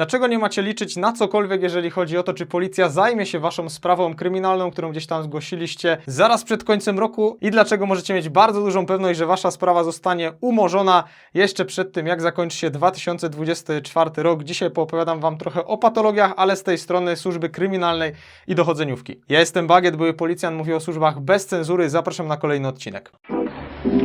Dlaczego nie macie liczyć na cokolwiek, jeżeli chodzi o to, czy policja zajmie się waszą sprawą kryminalną, którą gdzieś tam zgłosiliście zaraz przed końcem roku i dlaczego możecie mieć bardzo dużą pewność, że wasza sprawa zostanie umorzona jeszcze przed tym, jak zakończy się 2024 rok. Dzisiaj poopowiadam wam trochę o patologiach, ale z tej strony służby kryminalnej i dochodzeniówki. Ja jestem Bagiet, były policjant, mówię o służbach bez cenzury. Zapraszam na kolejny odcinek.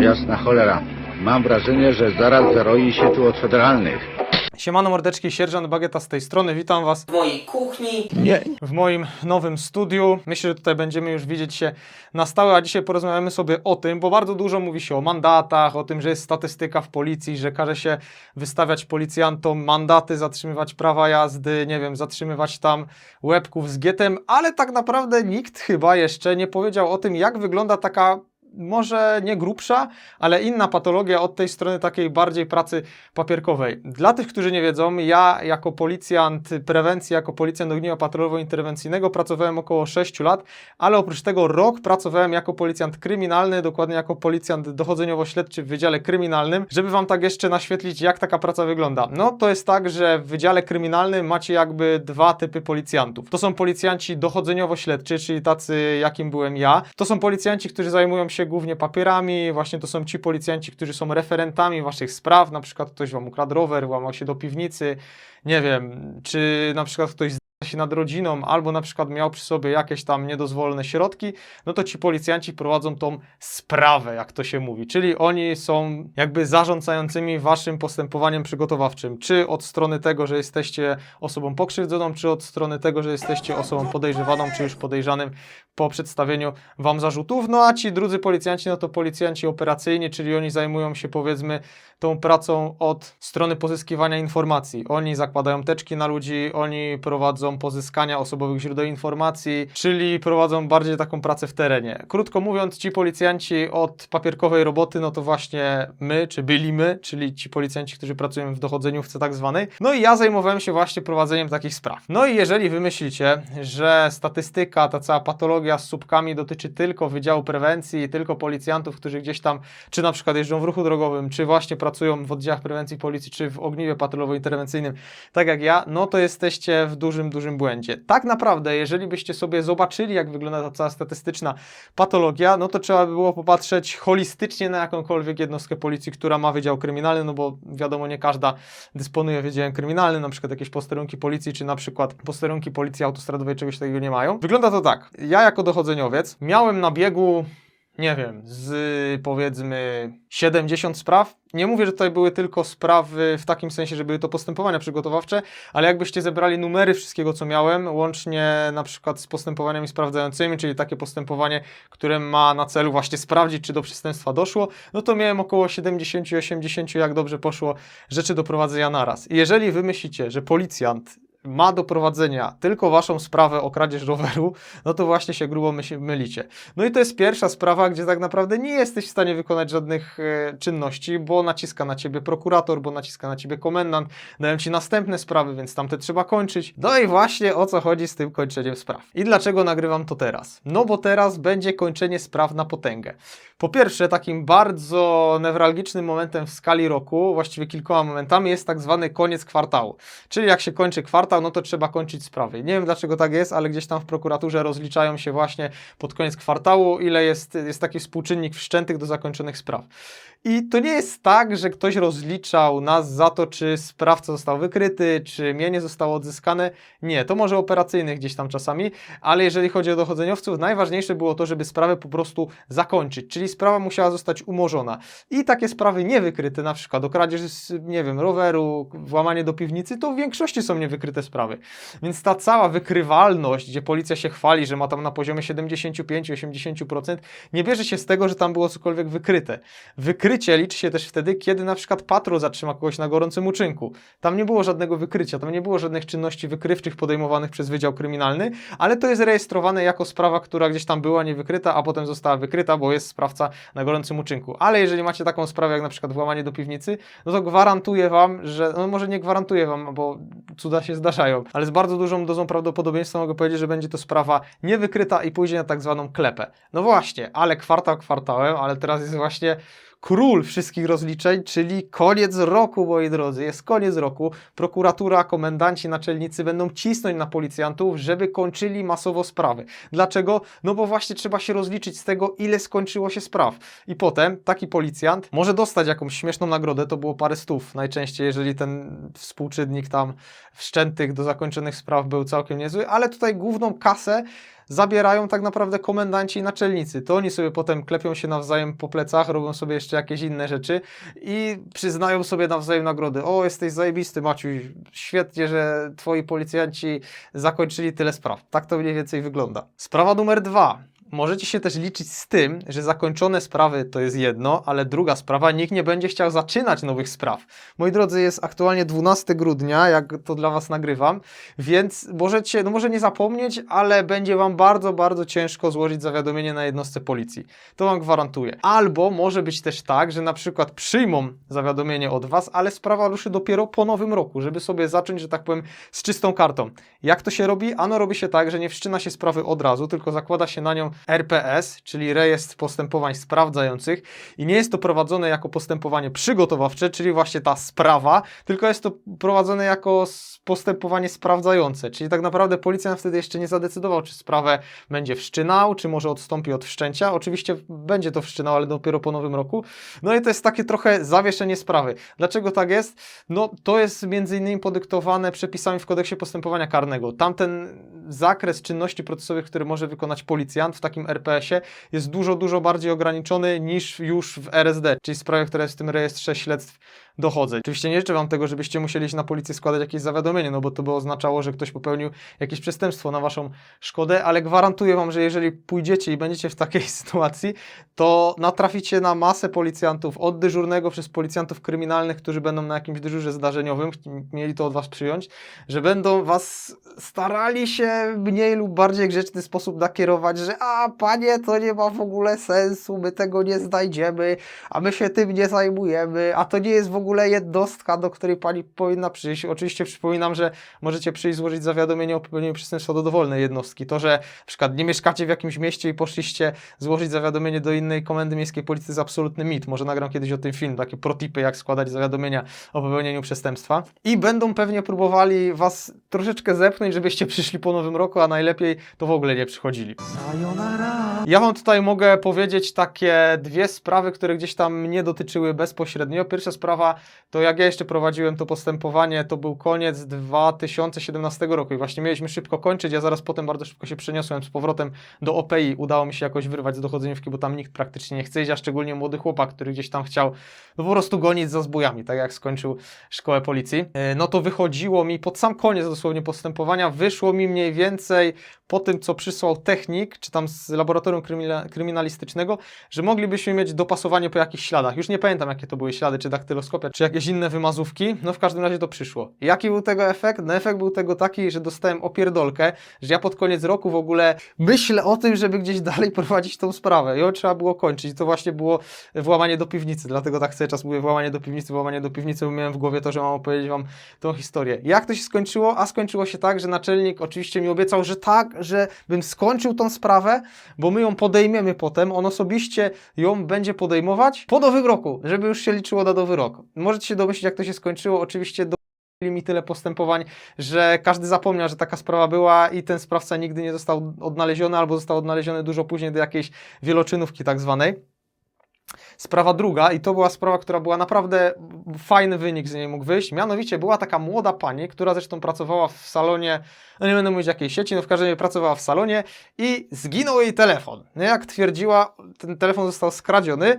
Jasna cholera. Mam wrażenie, że zaraz zaroi się tu od federalnych. Siemano mordeczki, sierżant Bagieta z tej strony, witam was w mojej kuchni. Nie. w moim nowym studiu. Myślę, że tutaj będziemy już widzieć się na stałe, a dzisiaj porozmawiamy sobie o tym, bo bardzo dużo mówi się o mandatach, o tym, że jest statystyka w policji, że każe się wystawiać policjantom mandaty, zatrzymywać prawa jazdy, nie wiem, zatrzymywać tam łebków z gietem, ale tak naprawdę nikt chyba jeszcze nie powiedział o tym, jak wygląda taka może nie grubsza, ale inna patologia od tej strony takiej bardziej pracy papierkowej. Dla tych, którzy nie wiedzą, ja jako policjant prewencji, jako policjant ogniwa patrolowo-interwencyjnego pracowałem około 6 lat, ale oprócz tego rok pracowałem jako policjant kryminalny, dokładnie jako policjant dochodzeniowo-śledczy w Wydziale Kryminalnym, żeby Wam tak jeszcze naświetlić, jak taka praca wygląda. No to jest tak, że w Wydziale Kryminalnym macie jakby dwa typy policjantów. To są policjanci dochodzeniowo-śledczy, czyli tacy, jakim byłem ja. To są policjanci, którzy zajmują się głównie papierami, właśnie to są ci policjanci, którzy są referentami waszych spraw, na przykład ktoś wam ukradł rower, włamał się do piwnicy, nie wiem, czy na przykład ktoś się nad rodziną, albo na przykład miał przy sobie jakieś tam niedozwolone środki, no to ci policjanci prowadzą tą sprawę, jak to się mówi, czyli oni są jakby zarządzającymi waszym postępowaniem przygotowawczym, czy od strony tego, że jesteście osobą pokrzywdzoną, czy od strony tego, że jesteście osobą podejrzewaną, czy już podejrzanym po przedstawieniu wam zarzutów. No a ci drudzy policjanci, no to policjanci operacyjni, czyli oni zajmują się powiedzmy tą pracą od strony pozyskiwania informacji. Oni zakładają teczki na ludzi, oni prowadzą pozyskania osobowych źródeł informacji, czyli prowadzą bardziej taką pracę w terenie. Krótko mówiąc, ci policjanci od papierkowej roboty, no to właśnie my, czy byli my, czyli ci policjanci, którzy pracują w dochodzeniówce tak zwanej. No i ja zajmowałem się właśnie prowadzeniem takich spraw. No i jeżeli wy myślicie, że statystyka, ta cała patologia z słupkami dotyczy tylko Wydziału Prewencji i tylko policjantów, którzy gdzieś tam, czy na przykład jeżdżą w ruchu drogowym, czy właśnie pracują w oddziałach prewencji policji, czy w ogniwie patrolowo-interwencyjnym, tak jak ja, no to jesteście w dużym, dużym błędzie. Tak naprawdę, jeżeli byście sobie zobaczyli, jak wygląda ta cała statystyczna patologia, no to trzeba by było popatrzeć holistycznie na jakąkolwiek jednostkę policji, która ma wydział kryminalny, no bo wiadomo, nie każda dysponuje wydziałem kryminalnym, na przykład jakieś posterunki policji, czy na przykład posterunki policji autostradowej czegoś takiego nie mają. Wygląda to tak. Ja jako dochodzeniowiec miałem na biegu nie wiem, z powiedzmy 70 spraw. Nie mówię, że tutaj były tylko sprawy w takim sensie, że były to postępowania przygotowawcze, ale jakbyście zebrali numery wszystkiego, co miałem, łącznie na przykład z postępowaniami sprawdzającymi, czyli takie postępowanie, które ma na celu właśnie sprawdzić, czy do przestępstwa doszło, no to miałem około 70-80, jak dobrze poszło, rzeczy do prowadzenia naraz. I jeżeli wy myślicie, że policjant ma do prowadzenia tylko waszą sprawę o kradzież roweru, no to właśnie się grubo my- mylicie. No i to jest pierwsza sprawa, gdzie tak naprawdę nie jesteś w stanie wykonać żadnych e, czynności, bo naciska na ciebie prokurator, bo naciska na ciebie komendant, dają ci następne sprawy, więc tamte trzeba kończyć. No i właśnie o co chodzi z tym kończeniem spraw. I dlaczego nagrywam to teraz? No bo teraz będzie kończenie spraw na potęgę. Po pierwsze, takim bardzo newralgicznym momentem w skali roku, właściwie kilkoma momentami, jest tak zwany koniec kwartału. Czyli jak się kończy kwartał, no to trzeba kończyć sprawy. Nie wiem dlaczego tak jest, ale gdzieś tam w prokuraturze rozliczają się właśnie pod koniec kwartału, ile jest, jest taki współczynnik wszczętych do zakończonych spraw. I to nie jest tak, że ktoś rozliczał nas za to, czy sprawca został wykryty, czy mienie zostało odzyskane. Nie, to może operacyjnych gdzieś tam czasami, ale jeżeli chodzi o dochodzeniowców, najważniejsze było to, żeby sprawę po prostu zakończyć, czyli sprawa musiała zostać umorzona. I takie sprawy niewykryte, na przykład o kradzież, nie wiem, roweru, włamanie do piwnicy, to w większości są niewykryte sprawy. Więc ta cała wykrywalność, gdzie policja się chwali, że ma tam na poziomie 75-80%, nie bierze się z tego, że tam było cokolwiek wykryte. Wykrycie liczy się też wtedy, kiedy na przykład patrol zatrzyma kogoś na gorącym uczynku. Tam nie było żadnego wykrycia, tam nie było żadnych czynności wykrywczych podejmowanych przez Wydział Kryminalny, ale to jest rejestrowane jako sprawa, która gdzieś tam była niewykryta, a potem została wykryta, bo jest sprawca na gorącym uczynku. Ale jeżeli macie taką sprawę, jak na przykład włamanie do piwnicy, no to gwarantuję Wam, że, no może nie gwarantuję Wam, bo cuda się zdarzają, ale z bardzo dużą dozą prawdopodobieństwa mogę powiedzieć, że będzie to sprawa niewykryta i pójdzie na tak zwaną klepę. No właśnie, ale kwartał kwartałem, ale teraz jest właśnie król wszystkich rozliczeń, czyli koniec roku, moi drodzy. Jest koniec roku. Prokuratura, komendanci, naczelnicy będą cisnąć na policjantów, żeby kończyli masowo sprawy. Dlaczego? No bo właśnie trzeba się rozliczyć z tego, ile skończyło się spraw. I potem taki policjant może dostać jakąś śmieszną nagrodę, to było parę stów najczęściej, jeżeli ten współczynnik tam wszczętych do zakończonych spraw był całkiem niezły, ale tutaj główną kasę zabierają tak naprawdę komendanci i naczelnicy. To oni sobie potem klepią się nawzajem po plecach, robią sobie jeszcze jakieś inne rzeczy i przyznają sobie nawzajem nagrody. O, jesteś zajebisty, Maciuś, świetnie, że twoi policjanci zakończyli tyle spraw. Tak to mniej więcej wygląda. Sprawa numer dwa. Możecie się też liczyć z tym, że zakończone sprawy to jest jedno, ale druga sprawa, nikt nie będzie chciał zaczynać nowych spraw. Moi drodzy, jest aktualnie 12 grudnia, jak to dla Was nagrywam, więc możecie, no może nie zapomnieć, ale będzie Wam bardzo, bardzo ciężko złożyć zawiadomienie na jednostce policji. To Wam gwarantuję. Albo może być też tak, że na przykład przyjmą zawiadomienie od Was, ale sprawa ruszy dopiero po nowym roku, żeby sobie zacząć, że tak powiem, z czystą kartą. Jak to się robi? Ano robi się tak, że nie wszczyna się sprawy od razu, tylko zakłada się na nią RPS, czyli Rejestr Postępowań Sprawdzających i nie jest to prowadzone jako postępowanie przygotowawcze, czyli właśnie ta sprawa, tylko jest to prowadzone jako postępowanie sprawdzające, czyli tak naprawdę policjant wtedy jeszcze nie zadecydował, czy sprawę będzie wszczynał, czy może odstąpi od wszczęcia. Oczywiście będzie to wszczynał, ale dopiero po nowym roku. No i to jest takie trochę zawieszenie sprawy. Dlaczego tak jest? No to jest między innymi podyktowane przepisami w kodeksie postępowania karnego. Tamten zakres czynności procesowych, które może wykonać policjant w takim RPS-ie jest dużo, dużo bardziej ograniczony niż już w RSD, czyli sprawie, które jest w tym rejestrze śledztw dochodzę. Oczywiście nie życzę Wam tego, żebyście musieli na policję składać jakieś zawiadomienie, no bo to by oznaczało, że ktoś popełnił jakieś przestępstwo na Waszą szkodę, ale gwarantuję Wam, że jeżeli pójdziecie i będziecie w takiej sytuacji, to natraficie na masę policjantów, od dyżurnego przez policjantów kryminalnych, którzy będą na jakimś dyżurze zdarzeniowym, mieli to od Was przyjąć, że będą Was starali się mniej lub bardziej grzeczny sposób nakierować, że a panie, to nie ma w ogóle sensu, my tego nie znajdziemy, a my się tym nie zajmujemy, a to nie jest w ogóle jednostka, do której pani powinna przyjść. Oczywiście przypominam, że możecie przyjść złożyć zawiadomienie o popełnieniu przestępstwa do dowolnej jednostki. To, że na przykład nie mieszkacie w jakimś mieście i poszliście złożyć zawiadomienie do innej komendy miejskiej policji, jest absolutny mit. Może nagram kiedyś o tym film, takie protipy, jak składać zawiadomienia o popełnieniu przestępstwa. I będą pewnie próbowali was troszeczkę zepchnąć, żebyście przyszli po nowym roku, a najlepiej to w ogóle nie przychodzili. Para Ja Wam tutaj mogę powiedzieć takie dwie sprawy, które gdzieś tam mnie dotyczyły bezpośrednio. Pierwsza sprawa to jak ja jeszcze prowadziłem to postępowanie, to był koniec 2017 roku i właśnie mieliśmy szybko kończyć. Ja zaraz potem bardzo szybko się przeniosłem z powrotem do OPI. Udało mi się jakoś wyrwać z dochodzeniówki, bo tam nikt praktycznie nie chce iść, a szczególnie młody chłopak, który gdzieś tam chciał no po prostu gonić za zbójami, tak jak skończył szkołę policji. E, No to wychodziło mi pod sam koniec dosłownie postępowania, wyszło mi mniej więcej po tym, co przysłał technik, czy tam z laboratorium krymina- kryminalistycznego, że moglibyśmy mieć dopasowanie po jakichś śladach. Już nie pamiętam, jakie to były ślady, czy daktyloskopia, czy jakieś inne wymazówki. No w każdym razie to przyszło. Jaki był tego efekt? No efekt był tego taki, że dostałem opierdolkę, że ja pod koniec roku w ogóle myślę o tym, żeby gdzieś dalej prowadzić tą sprawę. Ją trzeba było kończyć. To właśnie było włamanie do piwnicy, dlatego tak cały czas mówię włamanie do piwnicy, włamanie do piwnicy, bo miałem w głowie to, że mam opowiedzieć Wam tą historię. Jak to się skończyło? A skończyło się tak, że naczelnik oczywiście mi obiecał, że tak, że bym skończył tą sprawę, bo my ją podejmiemy potem, on osobiście ją będzie podejmować po nowym roku, żeby już się liczyło na nowy rok. Możecie się domyślić, jak to się skończyło. Oczywiście do mi tyle postępowań, że każdy zapomniał, że taka sprawa była i ten sprawca nigdy nie został odnaleziony albo został odnaleziony dużo później do jakiejś wieloczynówki tak zwanej. Sprawa druga, i to była sprawa, która była naprawdę fajny wynik z niej mógł wyjść. Mianowicie była taka młoda pani, która zresztą pracowała w salonie, no nie będę mówić jakiej sieci, no w każdym razie pracowała w salonie i zginął jej telefon. No jak twierdziła, ten telefon został skradziony,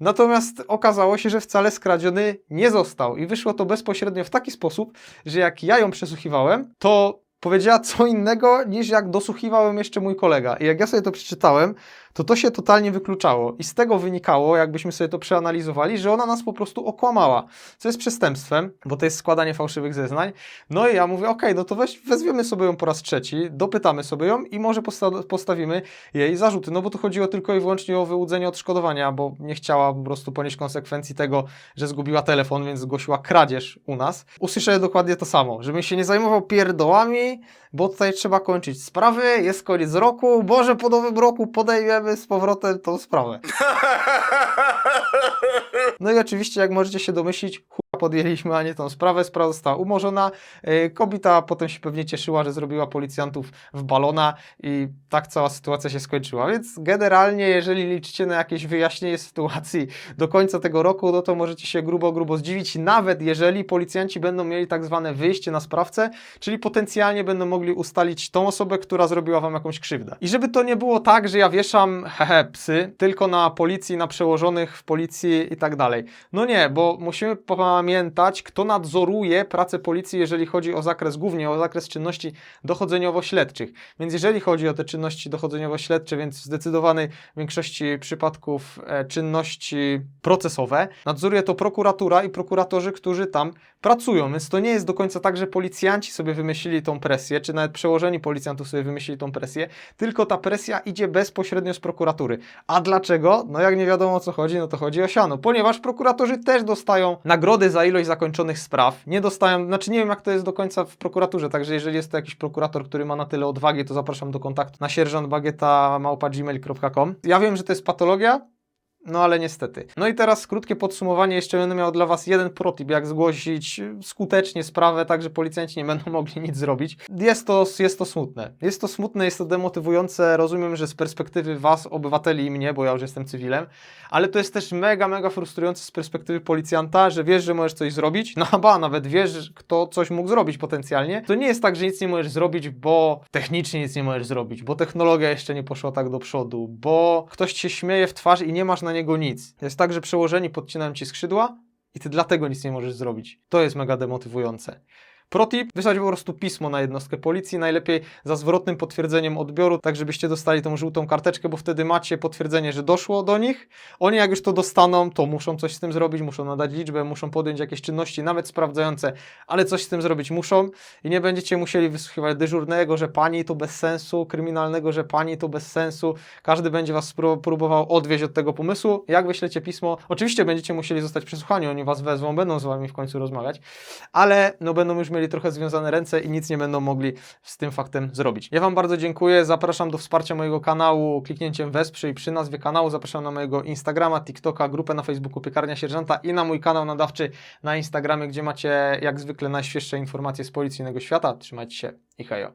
natomiast okazało się, że wcale skradziony nie został. I wyszło to bezpośrednio w taki sposób, że jak ja ją przesłuchiwałem, to powiedziała co innego niż jak dosłuchiwałem jeszcze mój kolega. I jak ja sobie to przeczytałem, to to się totalnie wykluczało. I z tego wynikało, jakbyśmy sobie to przeanalizowali, że ona nas po prostu okłamała, co jest przestępstwem, bo to jest składanie fałszywych zeznań. No i ja mówię, okej, no to weź, wezwiemy sobie ją po raz trzeci, dopytamy sobie ją i może posta- postawimy jej zarzuty. No bo tu chodziło tylko i wyłącznie o wyłudzenie odszkodowania, bo nie chciała po prostu ponieść konsekwencji tego, że zgubiła telefon, więc zgłosiła kradzież u nas. Usłyszałem dokładnie to samo, żebym się nie zajmował pierdołami, bo tutaj trzeba kończyć sprawy, jest koniec roku, może po nowym roku podejmiemy z powrotem tą sprawę. No i oczywiście, jak możecie się domyślić, podjęliśmy, a nie tą sprawę. Sprawa została umorzona. Yy, Kobieta potem się pewnie cieszyła, że zrobiła policjantów w balona i tak cała sytuacja się skończyła. Więc generalnie, jeżeli liczycie na jakieś wyjaśnienie sytuacji do końca tego roku, no to możecie się grubo, grubo zdziwić, nawet jeżeli policjanci będą mieli tak zwane wyjście na sprawcę, czyli potencjalnie będą mogli ustalić tą osobę, która zrobiła wam jakąś krzywdę. I żeby to nie było tak, że ja wieszam hehe, psy tylko na policji, na przełożonych w policji i tak dalej. No nie, bo musimy pamiętać, kto nadzoruje pracę policji, jeżeli chodzi o zakres, głównie o zakres czynności dochodzeniowo-śledczych. Więc jeżeli chodzi o te czynności dochodzeniowo-śledcze, więc w zdecydowanej większości przypadków e, czynności procesowe, nadzoruje to prokuratura i prokuratorzy, którzy tam pracują. Więc to nie jest do końca tak, że policjanci sobie wymyślili tą presję, czy nawet przełożeni policjantów sobie wymyślili tą presję, tylko ta presja idzie bezpośrednio z prokuratury. A dlaczego? No jak nie wiadomo o co chodzi, no to chodzi o siano. Ponieważ prokuratorzy też dostają nagrody za ilość zakończonych spraw. Nie dostają, znaczy nie wiem jak to jest do końca w prokuraturze, także jeżeli jest to jakiś prokurator, który ma na tyle odwagi, to zapraszam do kontaktu na sierżantbagieta.gmail.com. Ja wiem, że to jest patologia, no ale niestety. No i teraz krótkie podsumowanie. Jeszcze będę miał dla Was jeden protip, jak zgłosić skutecznie sprawę, tak że policjanci nie będą mogli nic zrobić. Jest to, jest to smutne. Jest to smutne, jest to demotywujące. Rozumiem, że z perspektywy Was, obywateli i mnie, bo ja już jestem cywilem, ale to jest też mega, mega frustrujące z perspektywy policjanta, że wiesz, że możesz coś zrobić, no ba, nawet wiesz, kto coś mógł zrobić potencjalnie. To nie jest tak, że nic nie możesz zrobić, bo technicznie nic nie możesz zrobić, bo technologia jeszcze nie poszła tak do przodu, bo ktoś się śmieje w twarz i nie masz na niego nic. Jest tak, że przełożeni podcinają ci skrzydła i ty dlatego nic nie możesz zrobić. To jest mega demotywujące. Protip, wysłać po prostu pismo na jednostkę policji, najlepiej za zwrotnym potwierdzeniem odbioru, tak żebyście dostali tą żółtą karteczkę, bo wtedy macie potwierdzenie, że doszło do nich. Oni jak już to dostaną, to muszą coś z tym zrobić, muszą nadać liczbę, muszą podjąć jakieś czynności, nawet sprawdzające, ale coś z tym zrobić muszą i nie będziecie musieli wysłuchiwać dyżurnego, że pani to bez sensu, kryminalnego, że pani to bez sensu. Każdy będzie was próbował odwieźć od tego pomysłu. Jak wyślecie pismo, oczywiście będziecie musieli zostać przesłuchani, oni was wezwą, będą z wami w końcu rozmawiać, ale no będą już mieli trochę związane ręce i nic nie będą mogli z tym faktem zrobić. Ja Wam bardzo dziękuję, zapraszam do wsparcia mojego kanału kliknięciem wesprzyj przy nazwie kanału, zapraszam na mojego Instagrama, TikToka, grupę na Facebooku Piekarnia Sierżanta i na mój kanał nadawczy na Instagramie, gdzie macie jak zwykle najświeższe informacje z policyjnego świata. Trzymajcie się i hejo.